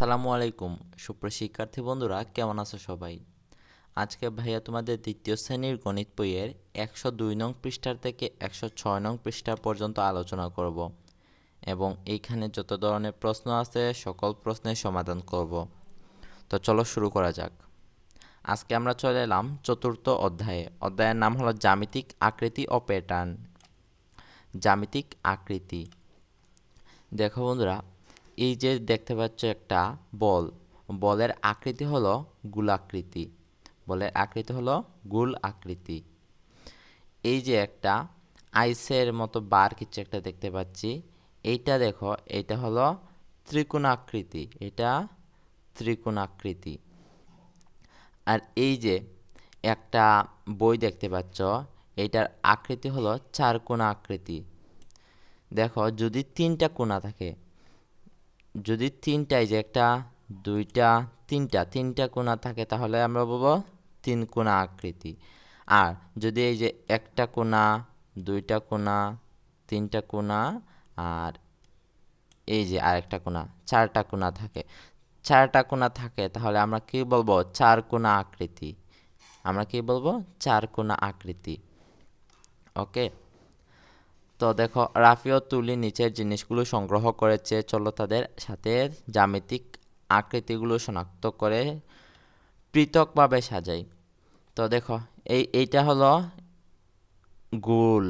আসসালামু আলাইকুম। সুপ্রিয় শিক্ষার্থী বন্ধুরা, কেমন আছো সবাই? আজকে ভাইয়া তোমাদের দ্বিতীয় শ্রেণির গণিত বইয়ের একশো দুই নং পৃষ্ঠার থেকে একশো ছয় নং পৃষ্ঠা পর্যন্ত আলোচনা করব এবং এইখানে যত ধরনের প্রশ্ন আছে, সকল প্রশ্নের সমাধান করব। তো চলো শুরু করা যাক। আজকে আমরা চলে এলাম চতুর্থ অধ্যায়ে। অধ্যায়ের নাম হলো জ্যামিতিক আকৃতি ও প্যাটার্ন। জ্যামিতিক আকৃতি। দেখো বন্ধুরা এই যে দেখতে পাচ্ছ একটা বল, বলের আকৃতি হলো গোলাকৃতি বলের আকৃতি হলো গোল আকৃতি। এই যে একটা আইসের মতো বার কিছু একটা দেখতে পাচ্ছি, এইটা দেখো, এইটা হলো ত্রিকোণাকৃতি এটা ত্রিকোণাকৃতি আর এই যে একটা বই দেখতে পাচ্ছ এটার আকৃতি হলো চার কোণা আকৃতি। দেখো, যদি তিনটা কোণা থাকে যদি তিনটায় যে একটা, দুইটা, তিনটা তিনটা কোণা থাকে তাহলে আমরা বলব তিন কোণা আকৃতি। আর যদি এই যে একটা কোণা, দুইটা কোণা, তিনটা কোণা, আর এই যে আরেকটা কোণা, চারটা কোণা থাকে, চারটা কোণা থাকে তাহলে আমরা কি বলব? চার কোণা আকৃতি। আমরা কি বলব? চার কোণা আকৃতি। ওকে? তো দেখো, রাফিও তুলি নিচের জিনিসগুলো সংগ্রহ করেছে। চলো তাদের সাথে জ্যামিতিক আকৃতিগুলো শনাক্ত করে পৃথকভাবে সাজাই। তো দেখো, এই, এইটা হলো গোল,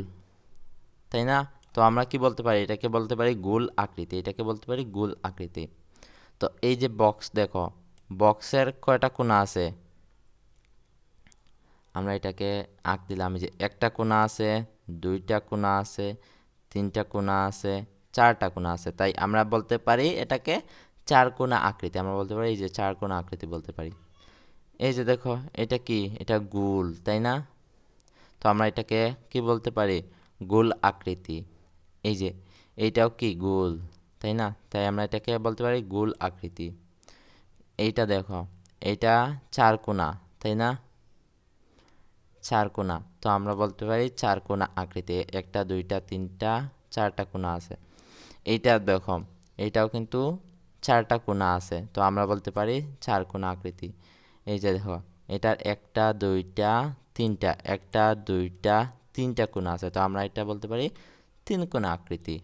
তাই না? তো আমরা কি বলতে পারি? এটাকে বলতে পারি গোল আকৃতি, এটাকে বলতে পারি গোল আকৃতি। তো এই যে বক্স দেখো বক্সের কয়টা কোণা আছে? আমরা এটাকে আঁক দিলাম যে একটা কোণা আছে দুইটা কোণা আছে, তিনটা কোণা আছে, চারটা কোণা আছে। তাই আমরা বলতে পারি এটাকে চার কোণা আকৃতি। আমরা বলতে পারি এই যে চার কোণা আকৃতি বলতে পারি। এই যে দেখো, এটা কি? এটা গোল, তাই না? তো আমরা এটাকে কি বলতে পারি? গোল আকৃতি। এই যে, এইটাও কি? গোল, তাই না? তাই আমরা এটাকে বলতে পারি গোল আকৃতি। এইটা দেখো, এইটা চার কোণা, তাই না? চার কোণা। তো আমরা বলতে পারি চার কোণা আকৃতি। একটা, দুইটা, তিনটা, চারটা কোণা আছে। এইটা দেখো, এইটাও কিন্তু চারটা কোণা আছে। তো আমরা বলতে পারি চার কোণা আকৃতি। এই যে দেখো, এটার একটা, দুইটা, তিনটা, একটা, দুইটা, তিনটা কোণা আছে। তো আমরা এটা বলতে পারি তিন কোণা আকৃতি।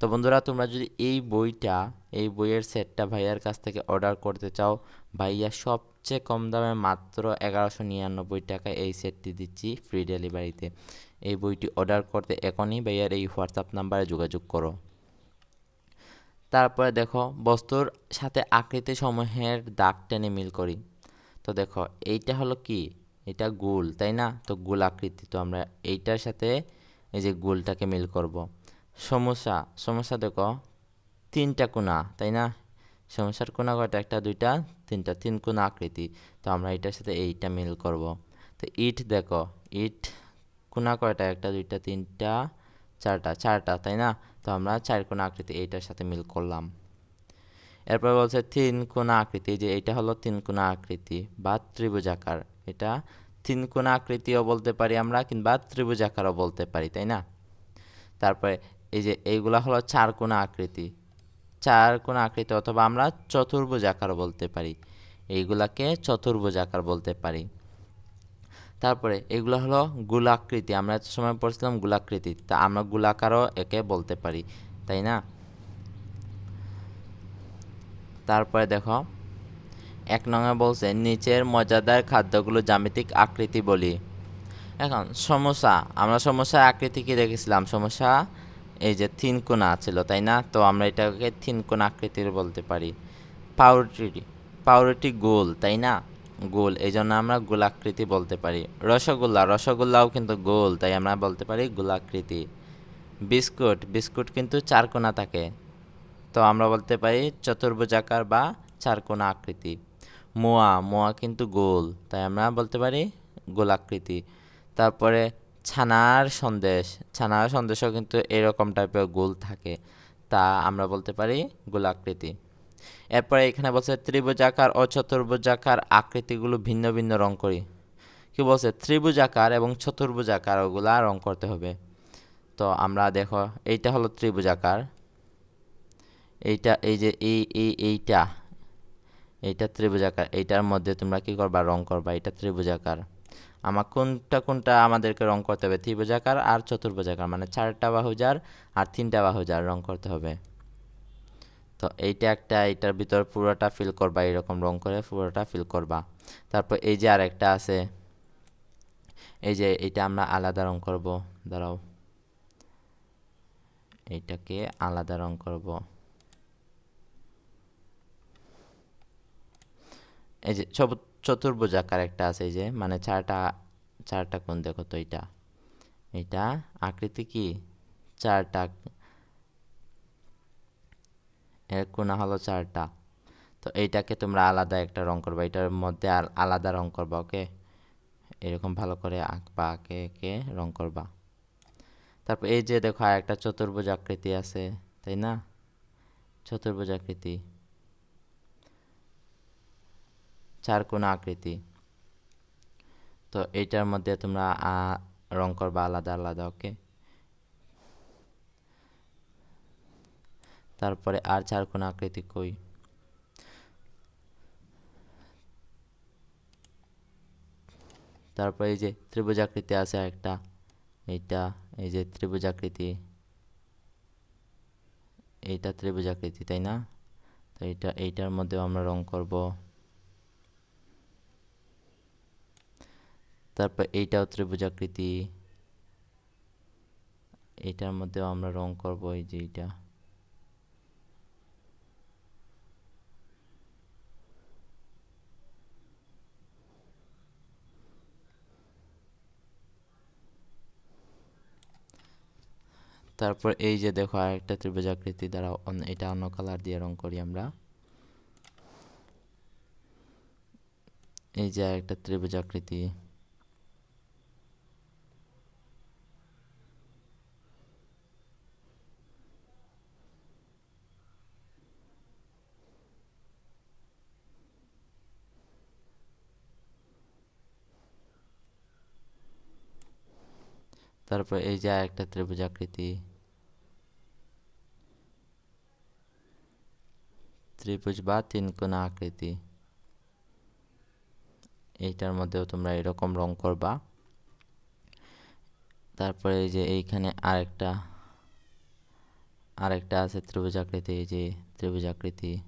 তো বন্ধুরা, তোমরা যদি এই বইটা, এই বইয়ের সেটটা ভাইয়ার কাছ থেকে অর্ডার করতে চাও, ভাইয়া সবচেয়ে কম দামে মাত্র এগারোশো নিরানব্বই টাকায় এই সেটটি দিচ্ছি ফ্রি ডেলিভারিতে। এই বইটি অর্ডার করতে এখনই ভাইয়ার এই হোয়াটসঅ্যাপ নাম্বারে যোগাযোগ করো। তারপরে দেখো, বস্তুর সাথে আকৃতি সমূহের দাগ টেনে মিল করি। তো দেখো, এইটা হলো কি? এটা গোল, তাই না? তো গোল আকৃতি, তো আমরা এইটার সাথে এই যে গোলটাকে মিল করব। সমস্যা সমস্যা দেখো, তিনটা কোনা তাই না? সমস্যার কোনা কয়টা একটা, দুইটা, তিনটা, তিন কোণা আকৃতি। তো আমরা এটার সাথে এইটা মিল করব। তো ইট দেখো, ইট কোনা কয়টা? একটা, দুইটা, তিনটা, চারটা চারটা, তাই না? তো আমরা চার কোণা আকৃতি এইটার সাথে মিল করলাম। এরপর বলছে তিন কোণা আকৃতি যে এটা হলো তিন কোণা আকৃতি বা ত্রিভুজাকার এটা তিন কোণা আকৃতিও বলতে পারি আমরা কিংবা ত্রিভুজাকারও বলতে পারি, তাই না? তারপরে এই যে এইগুলা হলো চার কোণা আকৃতি। চার কোণা আকৃতি অথবা আমরা চতুর্ভুজ আকার বলতে পারি। এইগুলাকে চতুর্ভুজ আকার বলতে পারি। তারপরে এগুলো হলো গোলাকৃতি। আমরা এত সময় পড়ছিলাম গোলাকৃতি। তা আমরা গোলাকারও একে বলতে পারি, তাই না? তারপরে দেখো, এক নঙে বলছে, নিচের মজাদার খাদ্যগুলো জ্যামিতিক আকৃতি বলি। এখন সমস্যা, আমরা সমস্যার আকৃতি কি দেখেছিলাম? সমস্যা এই যে তিন কোণা ছিল, তাই না? তো আমরা এটাকে তিন কোণা আকৃতির বলতে পারি। পাউরুটি পাউরুটি গোল, তাই না? গোল এই জন্য আমরা গোলাকৃতি বলতে পারি। রসগোল্লা, রসগোল্লাও কিন্তু গোল, তাই আমরা বলতে পারি গোলাকৃতি। বিস্কুট বিস্কুট কিন্তু চার কোণা থাকে। তো আমরা বলতে পারি চতুর্ভুজাকার বা চার কোণা আকৃতি। মোয়া মোয়া কিন্তু গোল, তাই আমরা বলতে পারি গোলাকৃতি। তারপরে ছানার সন্দেশ, ছানার সন্দেশও কিন্তু এরকম টাইপের গোল থাকে, তা আমরা বলতে পারি গোলাকৃতি এরপরে এখানে বলছে ত্রিভুজাকার ও চতুর্ভুজাকার আকৃতিগুলো ভিন্ন ভিন্ন রং করি। কি বলছে? ত্রিভুজাকার এবং চতুর্ভুজাকার ওগুলা রং করতে হবে। তো আমরা দেখো, এইটা হলো ত্রিভুজাকার। এইটা, এই যে, এই এই, এইটা এইটা ত্রিভুজাকার, এইটার মধ্যে তোমরা কি করবা? রং করবা এটা ত্রিভুজাকার। আমার কোনটা কোনটা আমাদেরকে রং করতে হবে? ত্রিভুজাকার আর চতুর্ভুজাকার মানে চারটা বাহুজার আর তিনটা বাহুজার রং করতে হবে। তো এইটা একটা, এইটার ভিতর পুরোটা ফিল করবা, এরকম রং করে পুরোটা ফিল করবা। তারপর এই যে আরেকটা আছে, এই যে এটা আমরা আলাদা রং করব, দাঁড়াও। এইটাকে আলাদা রং করব। এই যে চতুর্ভুজাকার একটা আছে এই যে মানে চারটা চারটা কোণ দেখো তো এইটা। এটা আকৃতি কি? চারটা, এর কোনা হলো চারটা। তো এইটাকে তোমরা আলাদা একটা রং করবা, এটার মধ্যে আর আলাদা রং করবা, ওকে? এরকম ভালো করে আঁকবা, আঁকে, এঁকে রং করবা। তারপর এই যে দেখো আর একটা চতুর্ভুজ আকৃতি আছে, তাই না? চতুর্ভুজ আকৃতি। চার কোণ আকৃতি। তো এইটার মধ্যে তোমরা রং করবা আলাদা আলাদা, ওকে? তারপরে আর চার কোণ আকৃতি কই? তারপরে এই যে ত্রিভুজ আকৃতি আছে একটা এইটা, এই যে ত্রিভুজ আকৃতি, এইটা ত্রিভুজ আকৃতি, তাই না? তো এইটা, এইটার মধ্যেও আমরা রং করব। তারপর এইটাও ত্রিভুজ আকৃতি এইটার মধ্যেও আমরা রং করব, এই যে এইটা। তারপর এই যে দেখো, আরেকটা ত্রিভুজ আকৃতি দ্বারা এটা অন্য কালার দিয়ে রং করি আমরা। এই যে আরেকটা ত্রিভুজ আকৃতি তারপর এই যে একটা ত্রিভুজ আকৃতি। ত্রিভুজ বা তিনকোণা আকৃতি। এইটার মধ্যেও তোমরা এরকম রং করবা। তারপরে এই যে এইখানে আরেকটা আরেকটা আছে ত্রিভুজ আকৃতি, এই যে ত্রিভুজ আকৃতি।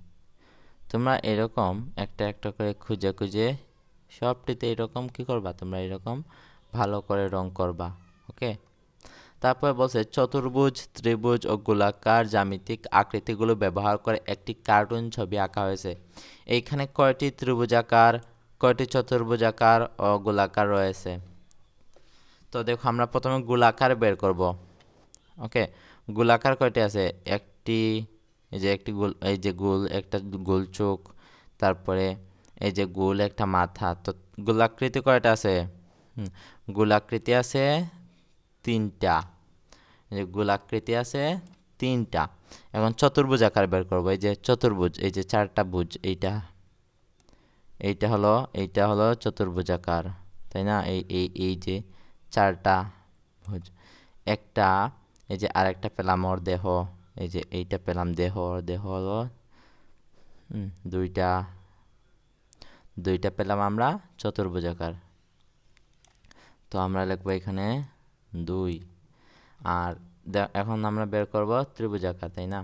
তোমরা এরকম একটা একটা করে খুঁজে খুঁজে সবটিতে এরকম কি করবা? তোমরা এরকম ভালো করে রং করবা। ওকে? তারপরে বলছে, চতুর্ভুজ, ত্রিভুজ ও গোলাকার জ্যামিতিক আকৃতিগুলো ব্যবহার করে একটি কার্টুন ছবি আঁকা হয়েছে। এইখানে কয়টি ত্রিভুজাকার কয়টি চতুর্ভুজাকার ও গোলাকার রয়েছে? তো দেখো, আমরা প্রথমে গোলাকার বের করব। ওকে? গোলাকার কয়টি আছে? একটি, এই যে একটি গোল, এই যে গোল, একটা গোল চোখ, তারপরে এই যে গোল, একটা মাথা। তো গোলাকৃতি কয়টা আছে? গোলাকৃতি আছে তিনটা। যে গোলাকৃতি আছে, তিনটা। এখন চতুর্ভুজ আকার বের করব। এই যে চতুর্ভুজ, এই যে চারটা ভুজ, এইটা। এইটা হলো এইটা হলো চতুর্ভুজ আকার, তাই না? এই এই এই যে চারটা ভুজ। একটা, এই যে আরেকটা পেলাম ওর দেহ। এই যে এইটা পেলাম দেহ, ওর দেহ হলো দুইটা। দুইটা পেলাম আমরা চতুর্ভুজ আকার। তো আমরা লিখব এখানে দুই। আর এখন আমরা বের করব ত্রিভুজাকার, তাই না?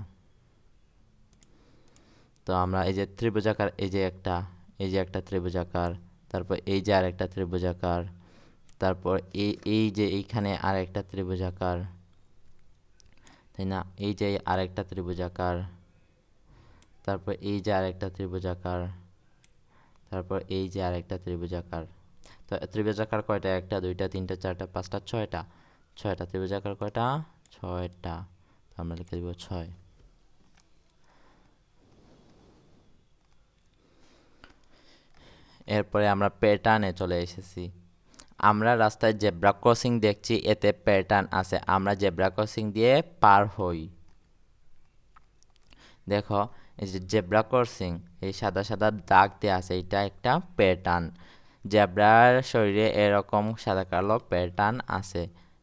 তো আমরা এই যে ত্রিভুজাকার, এই যে একটা, এই যে একটা ত্রিভুজাকার, তারপর এই যে আরেকটা ত্রিভুজাকার, তারপর এই এই যে এইখানে আরেকটা ত্রিভুজাকার, তাই না? এই যে আরেকটা ত্রিভুজাকার, তারপর এই যে আরেকটা ত্রিভুজাকার, তারপর এই যে আরেকটা ত্রিভুজাকার। তো ত্রিভুজাকার কয়টা? একটা, দুইটা, তিনটা, চারটা, পাঁচটা, ছয়টা। ছয়টা ত্রিভুজাকার কয়টা? ছয়টা। আমরা লিখে দিব ছয়। এরপরে আমরা প্যাটার্নে চলে এসেছি। আমরা রাস্তায় জেব্রা ক্রসিং দেখছি, এতে প্যাটার্ন আছে। আমরা জেব্রা ক্রসিং দিয়ে পার হই। দেখো, এই যে জেব্রা ক্রসিং এই সাদা সাদা দাগ দিয়ে আছে, এটা একটা প্যাটার্ন জেব্রার শরীরে এরকম সাদা কালো প্যাটার্ন আছে।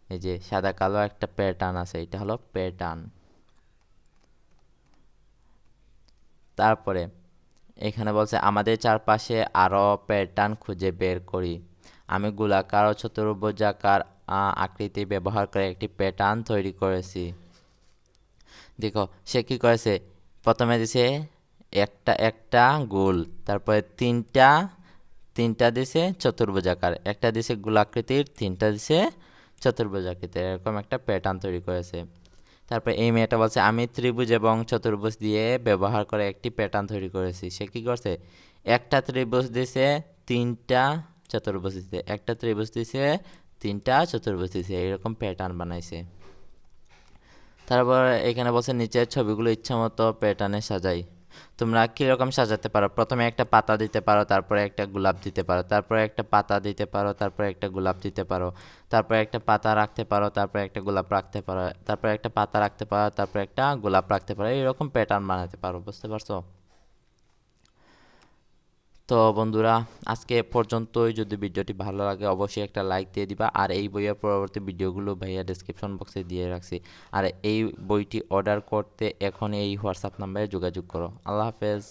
এই যে সাদা কালো একটা প্যাটার্ন আছে, এটা হলো প্যাটার্ন তারপরে এখানে বলছে, আমাদের চারপাশে আরও প্যাটার্ন খুঁজে বের করি। আমি গোলাকার ও চতুর্ভুজাকার আকৃতি ব্যবহার করে একটি প্যাটার্ন তৈরি করেছি। দেখো, সে কি করেছে? প্রথমে দিছে একটা একটা গোল, তারপরে তিনটা তিনটা দিছে চতুর্ভুজাকার, একটা দিছে গোলাকৃতির, তিনটা দিছে চতুর্ভুজাকৃতির এরকম একটা প্যাটার্ন তৈরি করেছে। তারপর এই মেয়েটা বলছে, আমি ত্রিভুজ এবং চতুর্ভুজ দিয়ে ব্যবহার করে একটি প্যাটার্ন তৈরি করেছি। সে কি করছে? একটা ত্রিভুজ দিছে, তিনটা চতুর্ভুজ দিছে। একটা ত্রিভুজ দিছে, তিনটা চতুর্ভুজ দিছে। এরকম প্যাটার্ন বানাইছে। তারপর এখানে বলছে, নিচের ছবিগুলো ইচ্ছা মতো প্যাটার্নে সাজাই। তোমরা কীরকম সাজাতে পারো? প্রথমে একটা পাতা দিতে পারো, তারপরে একটা গোলাপ দিতে পারো, তারপরে একটা পাতা দিতে পারো, তারপরে একটা গোলাপ দিতে পারো, তারপরে একটা পাতা রাখতে পারো, তারপরে একটা গোলাপ রাখতে পারো, তারপরে একটা পাতা রাখতে পারো, তারপরে একটা গোলাপ রাখতে পারো এরকম প্যাটার্ন বানাতে পারো, বুঝতে পারছ? তো বন্ধুরা, আজকে পর্যন্তই। যদি ভিডিওটি ভালো লাগে, অবশ্যই একটা লাইক দিয়ে দিবা। আর এই বইয়ের পরবর্তী ভিডিওগুলো ভাইয়া ডিসক্রিপশন বক্সে দিয়ে রাখছি। আর এই বইটি অর্ডার করতে এখন এই হোয়াটসঅ্যাপ নাম্বারে যোগাযোগ করো। আল্লাহ হাফেজ।